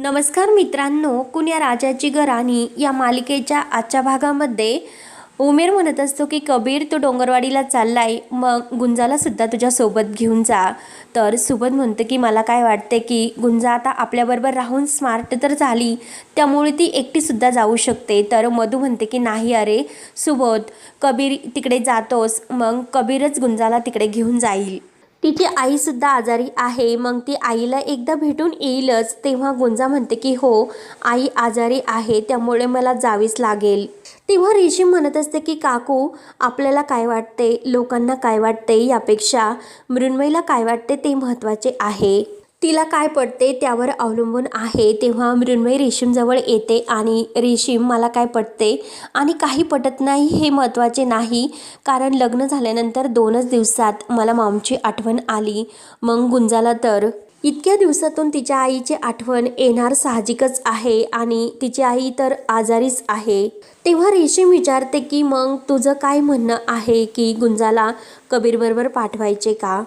नमस्कार मित्रांनो कुण्या राजाची घराणी या मालिकेच्या आजच्या भागामध्ये उमेर म्हणत असतो की कबीर तू डोंगरवाडीला चाललाय मग गुंजाला सुद्धा तुझ्या सोबत घेऊन जा. तर सुबत म्हणते की मला काय वाटते की गुंजा आता आपल्याबरोबर राहून स्मार्ट तर झाली त्यामुळे ती एकटीसुद्धा जाऊ शकते. तर मधू म्हणते की नाही अरे सुबोध कबीर तिकडे जातोस मग कबीरच गुंजाला तिकडे घेऊन जाईल. तिची आईसुद्धा आजारी आहे. मग ती आईला एकदा भेटून येईलच. तेव्हा गुंजा म्हणते की हो आई आजारी आहे त्यामुळे मला जावीच लागेल. तेव्हा रेशीम म्हणत असते की काकू आपल्याला काय वाटते? लोकांना काय वाटते यापेक्षा? मृण्मयीला काय वाटते ते महत्त्वाचे आहे. तिला काय पडते त्यावर अवलंबून आहे. तेव्हा मृण्मयी रेशीमजवळ येते आणि रेशीम मला काय पटते? आणि काही पटत नाही हे महत्त्वाचे नाही. कारण लग्न झाल्यानंतर दोनच दिवसात मला मामची आठवण आली. मग गुंजाला तर इतक्या दिवसातून तिच्या आईची आठवण येणार साहजिकच आहे आणि तिची आई तर आजारीच आहे. तेव्हा रेशीम विचारते की मग तुझं काय म्हणणं आहे की गुंजाला कबीरबरोबर पाठवायचे का?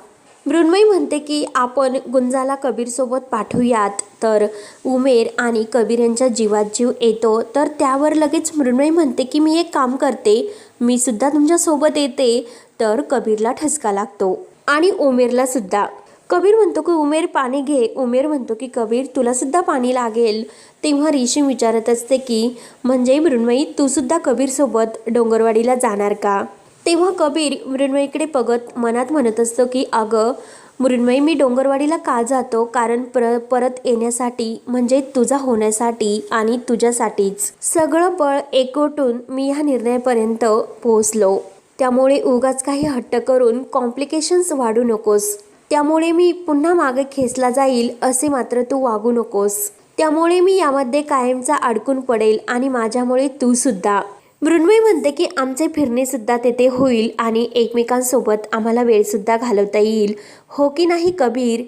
मृण्मयी म्हणते की आपण गुंजाला कबीरसोबत पाठवूयात. तर उमेर आणि कबीर यांच्या जीवात जीव येतो. तर त्यावर लगेच मृण्मयी म्हणते की मी एक काम करते. मी सुद्धा तुमच्यासोबत येते. तर कबीरला ठसका लागतो. आणि उमेरला सुद्धा. कबीर म्हणतो की उमेर पाणी घे. उमेर म्हणतो की कबीर तुलासुद्धा पाणी लागेल. तेव्हा रेशीम विचारत असते की म्हणजे मृण्मयी तू सुद्धा कबीरसोबत डोंगरवाडीला जाणार का? तेव्हा कबीर मृण्मयीकडे बघत मनात म्हणत असतो की अगं मृण्मयी मी डोंगरवाडीला का जातो? कारण पर परत येण्यासाठी म्हणजे तुझा होण्यासाठी आणि तुझ्यासाठीच. सगळं बळ एकवटून मी ह्या निर्णयापर्यंत पोहोचलो. त्यामुळे उगाच काही हट्ट करून कॉम्प्लिकेशन्स वाढू नकोस. त्यामुळे मी पुन्हा मागे खेचला जाईल असे मात्र तू वागू नकोस. त्यामुळे मी यामध्ये कायमचा अडकून पडेल आणि माझ्यामुळे तू सुद्धा. मृण्मयी म्हणते की आमचे फिरणेसुद्धा तेथे होईल आणि एकमेकांसोबत आम्हाला वेळसुद्धा घालवता येईल. हो की नाही कबीर?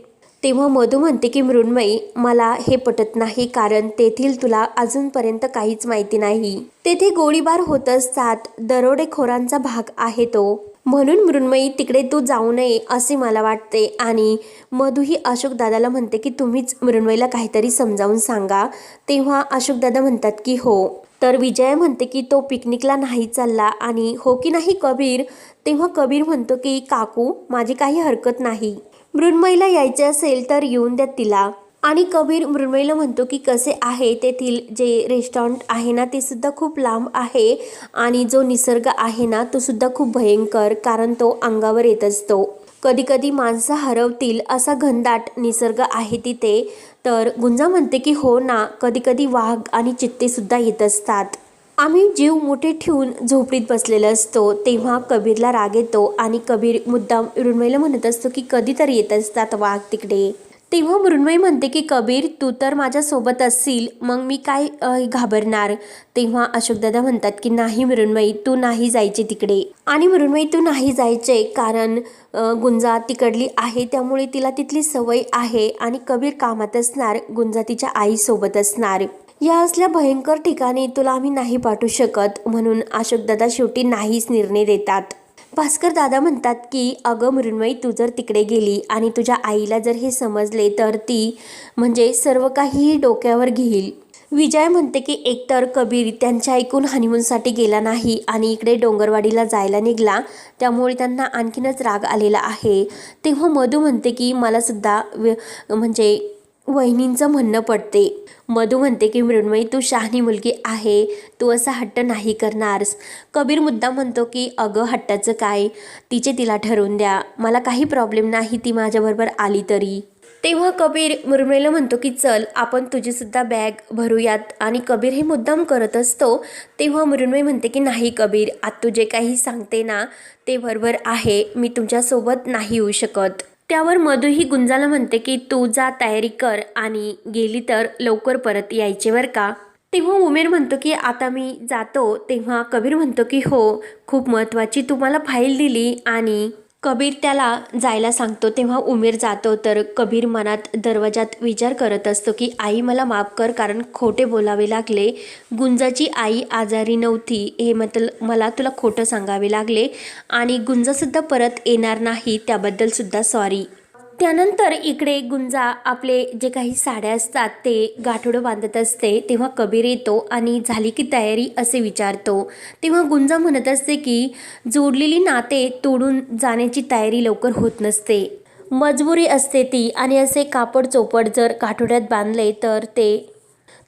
तेव्हा मधू म्हणते की मृण्मयी मला हे पटत नाही कारण तेथील तुला अजूनपर्यंत काहीच माहिती नाही. तेथे गोळीबार होत असतात दरोडेखोरांचा भाग आहे तो. म्हणून मृण्मयी तिकडे तू जाऊ नये असे मला वाटते आणि मधूही अशोकदादाला अशोक दादाला म्हणते की तुम्हीच मृण्मयीला काहीतरी समजावून सांगा. तेव्हा अशोक दादा म्हणतात की हो. तर विजय म्हणते की तो पिकनिकला नाही चालला आणि हो की नाही कबीर? तेव्हा कबीर म्हणतो की काकू माझी काही हरकत नाही. मृण्मयीला यायचे असेल तर येऊन द्या तिला. आणि कबीर मृण्मयीला म्हणतो की कसे आहे तेथील जे रेस्टॉरंट आहे ना ते सुद्धा खूप लांब आहे आणि जो निसर्ग आहे ना तो सुद्धा खूप भयंकर कारण तो अंगावर येत असतो. कधी कधी माणसं हरवतील असा घनदाट निसर्ग आहे तिथे. तर गुंजा म्हणते की हो ना कधी कधी वाघ आणि चित्तेसुद्धा येत असतात. आम्ही जीव मोठे ठेवून झोपडीत बसलेलो असतो. तेव्हा कबीरला राग येतो आणि कबीर मुद्दाम मृण्मयीला म्हणत असतो की कधीतरी येत असतात वाघ तिकडे. तेव्हा मृण्मयी म्हणते की कबीर तू तर माझ्यासोबत असशील मग मी काय घाबरणार? तेव्हा अशोकदादा म्हणतात की नाही मृण्मयी तू नाही जायचे तिकडे. आणि मृण्मयी तू नाही जायचे कारण गुंजा तिकडली आहे त्यामुळे तिला तिथली सवय आहे आणि कबीर कामात असणार गुंजा तिच्या आईसोबत असणार. या असल्या भयंकर ठिकाणी तुला आम्ही नाही पाठवू शकत म्हणून अशोकदादा शेवटी नाहीच निर्णय देतात. भास्कर दादा म्हणतात की अगं मृण्मयी तू जर तिकडे गेली आणि तुझ्या आईला जर हे समजले तर ती म्हणजे सर्व काही डोक्यावर घेईल. विजय म्हणते की एकतर कबीर त्यांच्या ऐकून हनीमूनसाठी गेला नाही आणि इकडे डोंगरवाडीला जायला निघाला. त्यामुळे त्यांना आणखीनच राग आलेला आहे. तेव्हा मधू म्हणते की मला सुद्धा म्हणजे वहिनींचं म्हणणं पडते. मधू म्हणते की मृण्मयी तू शहाणी मुलगी आहे. तू असा हट्ट नाही करणारस कबीर मुद्दा म्हणतो की अगं हट्टाचं काय? तिचे तिला ठरवून द्या. मला काही प्रॉब्लेम नाही ती माझ्याबरोबर आली तरी. तेव्हा कबीर मृण्मयीला म्हणतो की चल आपण तुझीसुद्धा बॅग भरूयात. आणि कबीर हे मुद्दाम करत असतो. तेव्हा मृण्मयी म्हणते की नाही कबीर आत तू जे काही सांगते ना ते बरोबर आहे. मी तुमच्यासोबत नाही येऊ शकत. त्यावर मधू ही गुंजाला म्हणते की तू जा तयारी कर आणि गेली तर लवकर परत यायचे बरं का? तेव्हा उमेर म्हणतो की आता मी जातो. तेव्हा कबीर म्हणतो की हो खूप महत्त्वाची तुम्हाला फाईल दिली आणि कबीर त्याला जायला सांगतो. तेव्हा उमेर जातो. तर कबीर मनात दरवाजात विचार करत असतो की आई मला माफ कर कारण खोटे बोलावे लागले. गुंजाची आई आजारी नव्हती. हे मतल मला तुला खोटं सांगावे लागले. आणि गुंजासुद्धा परत येणार नाही. त्याबद्दलसुद्धा सॉरी त्यानंतर इकडे गुंजा आपले जे काही साड्या असतात ते गाठोडं बांधत असते तेव्हा कबीर येतो आणि झाली की तयारी असे विचारतो. तेव्हा गुंजा म्हणत असते की जोडलेली नाते तोडून जाण्याची तयारी लवकर होत नसते. मजबुरी असते ती आणि असे कापड चोपड जर गाठोड्यात बांधले तर ते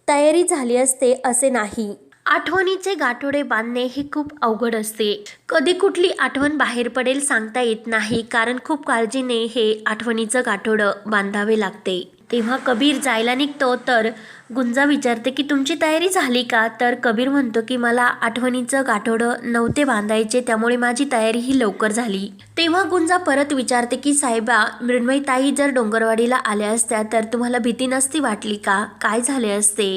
तयारी झाली असते असे नाही. आठवणीचे गाठोडे बांधणे हे खूप अवघड असते. कधी कुठली आठवण बाहेर पडेल सांगता येत नाही कारण खूप काळजीने हे आठवणीचं गाठोडं बांधावे लागते. तेव्हा कबीर जायला निघतो तर गुंजा विचारते की तुमची तयारी झाली का? तर कबीर म्हणतो की मला आठवणीचं गाठोडं नव्हते बांधायचे त्यामुळे माझी तयारी ही लवकर झाली. तेव्हा गुंजा परत विचारते की साहेबा मृण्मयताई जर डोंगरवाडीला आल्या असत्या तर तुम्हाला भीती नसती वाटली का? काय झाले असते?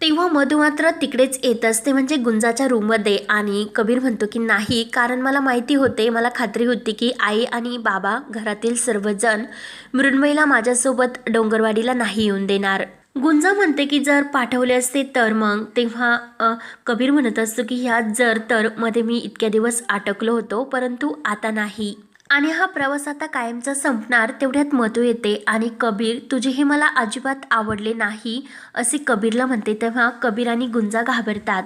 तेव्हा मधू मात्र तिकडेच येत असते म्हणजे गुंजाच्या रूममध्ये. आणि कबीर म्हणतो की नाही कारण मला माहिती होते मला खात्री होती की आई आणि बाबा घरातील सर्वजण मृण्मयीला माझ्यासोबत डोंगरवाडीला नाही येऊन देणार. गुंजा म्हणते की जर पाठवले असते तर मग. तेव्हा कबीर म्हणत असतो की ह्यात जर तर मध्ये मी इतक्या दिवस अटकलो होतो परंतु आता नाही. आणि हा प्रवास आता कायमचा संपणार तेवढ्यात मधू येते. आणि कबीर तुझे हे मला अजिबात आवडले नाही असे कबीरला म्हणते तेव्हा कबीर आणि गुंजा घाबरतात.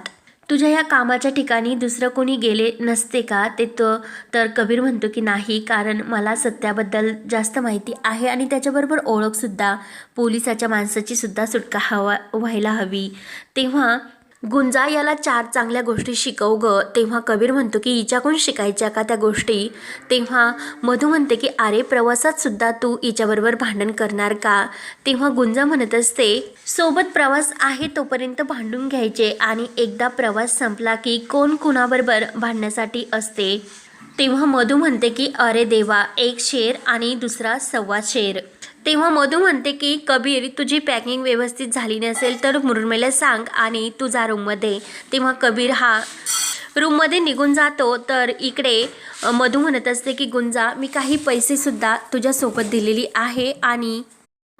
तुझ्या या कामाच्या ठिकाणी दुसरं कोणी गेले नसते का? ते तो तर कबीर म्हणतो की नाही कारण मला सत्याबद्दल जास्त माहिती आहे आणि त्याच्याबरोबर ओळखसुद्धा पोलिसाच्या माणसाची सुद्धा सुटका हवा व्हायला हवी. तेव्हा गुंजा याला चार चांगल्या गोष्टी शिकव ग. तेव्हा कबीर म्हणतो की हिच्याकडून शिकायच्या का त्या गोष्टी? तेव्हा मधू म्हणते की अरे प्रवासात सुद्धा तू हिच्याबरोबर भांडण करणार का? तेव्हा गुंजा म्हणत असते सोबत प्रवास आहे तोपर्यंत भांडून घ्यायचे आणि एकदा प्रवास संपला की कोण कुणाबरोबर भांडण्यासाठी असते? तेव्हा मधू म्हणते की अरे देवा एक शेर आणि दुसरा सव्वा शेर. तेव्हा मधू म्हणते की कबीर तुझी पॅकिंग व्यवस्थित झाली नसेल तर मुरमेला सांग आणि तुझा रूममध्ये तेव्हा कबीर हा रूममध्ये निघून जातो. तर इकडे मधू म्हणत असते की गुंजा मी काही पैसेसुद्धा तुझ्यासोबत दिलेली आहे आणि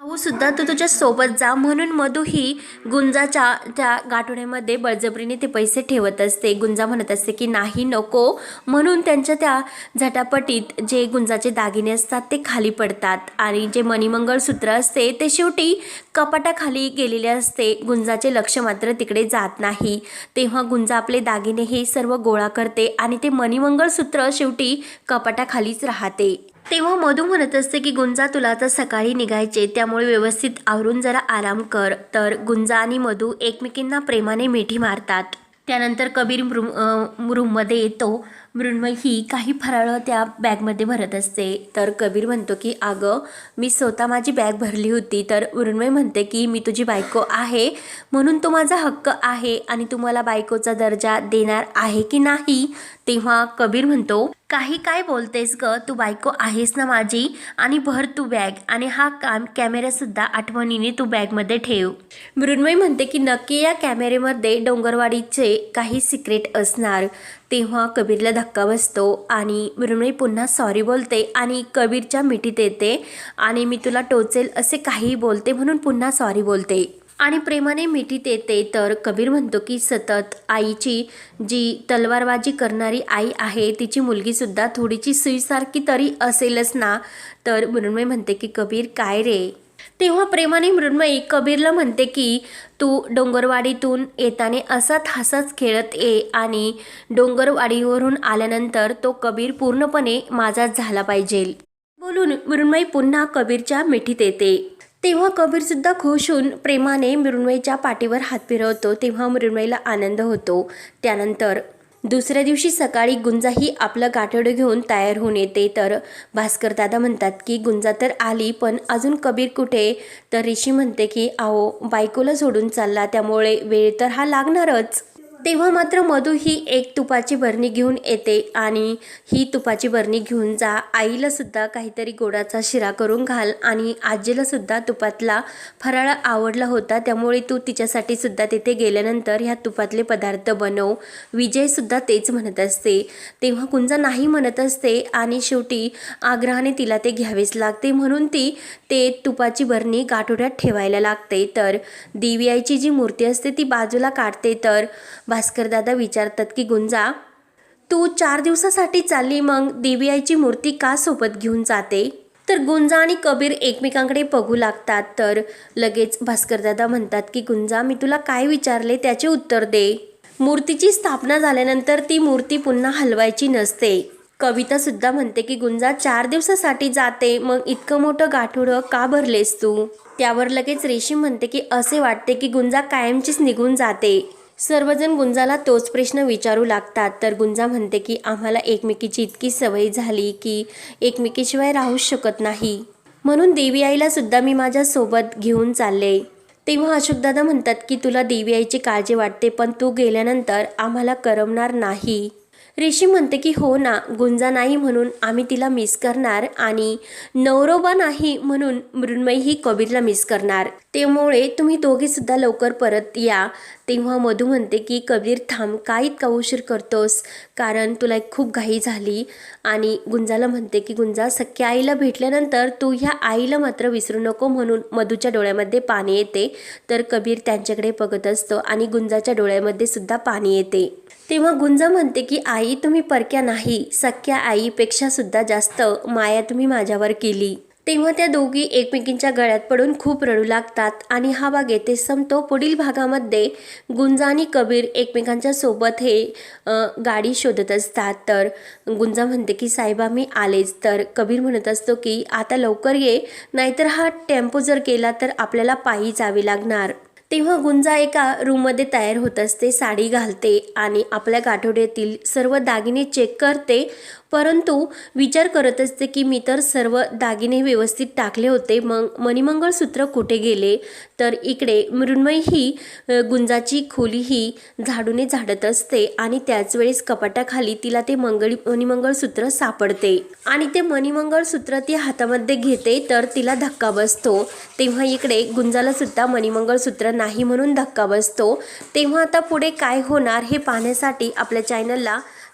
भाऊ सुद्धा तू तुझ्या सोबत जा म्हणून मधू ही गुंजाच्या त्या गाठोड्यामध्ये बळजबरीने ते पैसे ठेवत असते. गुंजा म्हणत असते की नाही नको. म्हणून त्यांच्या त्या झटापटीत जे गुंजाचे दागिने असतात ते खाली पडतात आणि जे मणिमंगळसूत्र असते ते शेवटी कपाटाखाली गेलेले असते. गुंजाचे लक्ष मात्र तिकडे जात नाही. तेव्हा गुंजा आपले दागिने हे सर्व गोळा करते आणि ते मणिमंगळसूत्र शेवटी कपाटाखालीच राहते. तेव्हा मधू म्हणत असते की गुंजा तुला आता सकाळी निघायचे. त्यामुळे व्यवस्थित आवरून जरा आराम कर. तर गुंजा आणि मधू एकमेकींना प्रेमाने मिठी मारतात. त्यानंतर कबीर मृ रूममध्ये येतो. मृण्मय ही काही फराळं त्या बॅगमध्ये भरत असते. तर कबीर म्हणतो की अगं मी स्वतः माझी बॅग भरली होती. तर मृण्मय म्हणते की मी तुझी बायको आहे. म्हणून तो माझा हक्क आहे आणि तुम्हाला बायकोचा दर्जा देणार आहे की नाही? तेव्हा कबीर म्हणतो काही काय बोलतेस ग? तू बायको आहेस ना माझी? आणि भर तू बॅग. आणि हा काम कॅमेरासुद्धा आठवणीने तू बॅगमध्ये ठेव. मृण्मय म्हणते की नक्की या कॅमेरेमध्ये डोंगरवाडीचे काही सिक्रेट असणार. तेव्हा कबीरला धक्का बसतो आणि मृण्मयी पुन्हा सॉरी बोलते आणि कबीरच्या मिठीत येते. आणि मी तुला टोचेल असे काही बोलते म्हणून पुन्हा सॉरी बोलते. आणि प्रेमाने मिठीत येते तर कबीर म्हणतो की सतत आईची जी तलवारबाजी करणारी आई आहे तिची मुलगीसुद्धा थोडीशी सुईसारखी तरी असेलच ना? तर मृण्मय म्हणते की कबीर काय रे? तेव्हा प्रेमाने मृण्मयी कबीरला म्हणते की तू डोंगरवाडीतून येताने असाच थासाच खेळत ये आणि डोंगरवाडीवरून आल्यानंतर तो कबीर पूर्णपणे माझाच झाला पाहिजे. बोलून मृण्मयी पुन्हा कबीरच्या मिठीत येते तेव्हा कबीरसुद्धा खुश होऊन प्रेमाने मृण्मयीच्या पाठीवर हात फिरवतो. तेव्हा मृण्मयीला आनंद होतो. त्यानंतर दुसऱ्या दिवशी सकाळी गुंजाही आपलं गाठोडं घेऊन तयार होऊन येते. तर भास्कर दादा म्हणतात की गुंजा तर आली पण अजून कबीर कुठे? तर ऋषी म्हणते की आहो बायकोला सोडून चालला त्यामुळे वेळ तर हा लागणारच. तेव्हा मात्र मधू ही एक तुपाची बरणी घेऊन येते आणि ही तुपाची बरणी घेऊन जा. आईला सुद्धा काहीतरी गोडाचा शिरा करून घाल आणि आजीला सुद्धा तुपातला फराळ आवडला होता. त्यामुळे तू तिच्यासाठी सुद्धा तिथे गेल्यानंतर ह्या तुपातले पदार्थ बनव. विजय सुद्धा तेच म्हणत असते. तेव्हा कुंजा नाही म्हणत असते आणि शेवटी आग्रहाने तिला ते घ्यावेच लागते. म्हणून ती ते तुपाची बरणी गाठोड्यात ठेवायला लागते. तर देवी आईची जी मूर्ती असते ती बाजूला काढते. तर भास्करदादा विचारतात की गुंजा तू चार दिवसासाठी चालली मग देवी आईची मूर्ती का सोबत घेऊन जाते? तर गुंजा आणि कबीर एकमेकांकडे बघू लागतात. तर लगेच भास्करदादा म्हणतात की गुंजा मी तुला काय विचारले त्याचे उत्तर दे. मूर्तीची स्थापना झाल्यानंतर ती मूर्ती पुन्हा हलवायची नसते. कविता सुद्धा म्हणते की गुंजा चार दिवसासाठी जाते मग इतकं मोठं गाठोडं का भरलेस तू? त्यावर लगेच रेशीम म्हणते की असे वाटते की गुंजा कायमचीच निघून जाते. सर्वजण गुंजाला तोच प्रश्न विचारू लागतात. तर गुंजा म्हणते की आम्हाला एकमेकीची इतकी सवय झाली की एकमेकीशिवाय राहूच शकत नाही. म्हणून देवी आईला सुद्धा मी माझ्या सोबत घेऊन चालले. तेव्हा अशोकदादा म्हणतात की तुला देवी आईची काळजी वाटते पण तू गेल्यानंतर आम्हाला करमणार नाही. रेशी म्हणते की हो ना गुंजा नाही म्हणून आम्ही तिला मिस करणार आणि नवरोबा नाही म्हणून मृण्मयी ही कबीरला मिस करणार. त्यामुळे तुम्ही दोघेसुद्धा लवकर परत या. तेव्हा मधू म्हणते की कबीर थांब काय इतका उशीर करतोस? कारण तुला एक खूप घाई झाली. आणि गुंजाला म्हणते की गुंजा सख्या आईला भेटल्यानंतर तू ह्या आईला मात्र विसरू नको म्हणून मधूच्या डोळ्यामध्ये पाणी येते. तर कबीर त्यांच्याकडे बघत असतो आणि गुंजाच्या डोळ्यामध्ये सुद्धा पाणी येते. तेव्हा गुंजा म्हणते की आई आई तुम्ही परक्या नाही सख्या आईपेक्षा सुद्धा जास्त माया तुम्ही माझ्यावर केली. तेव्हा त्या दोघी एकमेकींच्या गळ्यात पडून खूप रडू लागतात आणि हा भाग येथे संपतो. पुढील भागामध्ये गुंजा आणि कबीर एकमेकांच्या सोबत हे गाडी शोधत असतात. तर गुंजा म्हणते की साहेबा मी आलेच. तर कबीर म्हणत असतो की आता लवकर ये नाहीतर हा टेम्पो जर केला तर आपल्याला पायी जावे लागणार. तेव्हा गुंजा एका रूममध्ये तयार होत असते साडी घालते आणि आपल्या गाठोड्यातील सर्व दागिने चेक करते. परंतु विचार करत असते की मी तर सर्व दागिने व्यवस्थित टाकले होते. मग मणिमंगळसूत्र कुठे गेले? तर इकडे मृण्मय ही गुंजाची खोली ही झाडूने झाडत असते आणि त्याच वेळेस कपाटाखाली तिला ते मंगळी मणिमंगळसूत्र सापडते. आणि ते मणिमंगळसूत्र ती हातामध्ये घेते तर तिला धक्का बसतो. तेव्हा इकडे गुंजाला सुद्धा मणिमंगळसूत्र नाही म्हणून धक्का बसतो. तेव्हा आता पुढे काय होणार हे पाहण्यासाठी आपल्या चॅनलला